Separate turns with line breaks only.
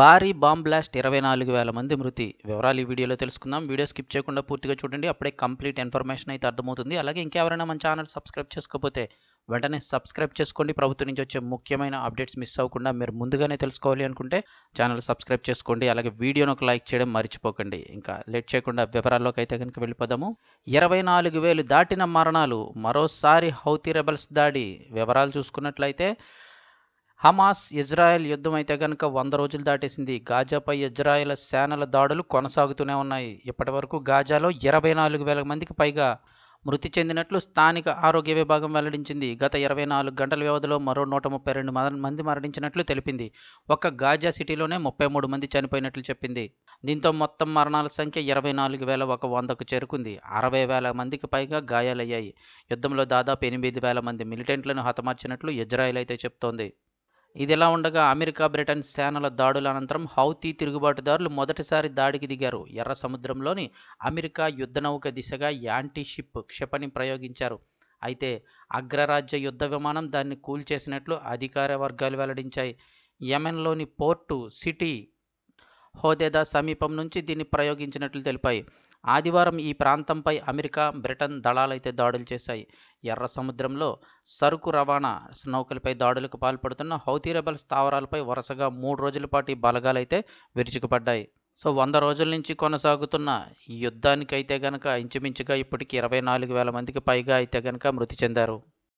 భారీ bomb blast ఇరవై నాలుగు వేల మంది మృతి. వివరాలు ఈ వీడియోలో తెలుసుకుందాం. వీడియో స్కిప్ చేయకుండా పూర్తిగా చూడండి. అప్పుడే కంప్లీట్ ఇన్ఫర్మేషన్ అయితే అర్థమవుతుంది. అలాగే ఇంకెవరైనా మన ఛానల్ సబ్స్క్రైబ్ చేసుకోకపోతే వెంటనే సబ్స్క్రైబ్ చేసుకోండి. ప్రభుత్వం నుంచి వచ్చే ముఖ్యమైన అప్డేట్స్ మిస్ అవ్వకుండా మీరు ముందుగానే తెలుసుకోవాలి అనుకుంటే ఛానల్ సబ్స్క్రైబ్ చేసుకోండి. అలాగే వీడియోను ఒక లైక్ చేయడం మర్చిపోకండి. ఇంకా లేట్ చేయకుండా వివరాల్లోకి అయితే కనుక వెళ్ళిపోదాము. ఇరవై నాలుగు వేలు దాటిన మరణాలు. మరోసారి హౌతీ రెబల్స్ దాడి. వివరాలు చూసుకున్నట్లయితే హమాస్ ఇజ్రాయెల్ యుద్ధం అయితే కనుక వంద రోజులు దాటేసింది. గాజాపై ఇజ్రాయెల్ సేనల దాడులు కొనసాగుతూనే ఉన్నాయి. ఇప్పటి వరకు గాజాలో ఇరవై నాలుగు వేల మందికి పైగా మృతి చెందినట్లు స్థానిక ఆరోగ్య విభాగం వెల్లడించింది. గత ఇరవై నాలుగు గంటల వ్యవధిలో మరో నూట ముప్పై రెండు మంది మరణించినట్లు తెలిపింది. ఒక్క గాజా సిటీలోనే ముప్పై మూడు మంది చనిపోయినట్లు చెప్పింది. దీంతో మొత్తం మరణాల సంఖ్య ఇరవై నాలుగు వేల ఒక వందకు చేరుకుంది. అరవై వేల మందికి పైగా గాయాలయ్యాయి. యుద్ధంలో దాదాపు ఎనిమిది వేల మంది మిలిటెంట్లను హతమార్చినట్లు ఇజ్రాయెల్ అయితే చెప్తోంది. ఇదిలా ఉండగా అమెరికా బ్రిటన్ సేనల దాడుల అనంతరం హౌతీ తిరుగుబాటుదారులు మొదటిసారి దాడికి దిగారు. ఎర్ర సముద్రంలోని అమెరికా యుద్ధనౌక దిశగా యాంటీ షిప్ క్షిపణి ప్రయోగించారు. అయితే అగ్రరాజ్య యుద్ధ విమానం దాన్ని కూల్చేసినట్లు అధికార వర్గాలు వెల్లడించాయి. యెమెన్లోని పోర్టు సిటీ హోదేదా సమీపం నుంచి దీన్ని ప్రయోగించినట్లు తెలిపాయి. ఆదివారం ఈ ప్రాంతంపై అమెరికా బ్రిటన్ దళాలైతే దాడులు చేశాయి. ఎర్ర సముద్రంలో సరుకు రవాణా నౌకలపై దాడులకు పాల్పడుతున్న హౌతీ రెబల్ స్థావరాలపై వరుసగా మూడు రోజుల పాటు బలగాలైతే విరుచుకుపడ్డాయి. సో వంద రోజుల నుంచి కొనసాగుతున్న యుద్ధానికైతే గనక ఇంచుమించుగా ఇప్పటికి ఇరవై నాలుగు వేల మందికి పైగా అయితే గనక మృతి చెందారు.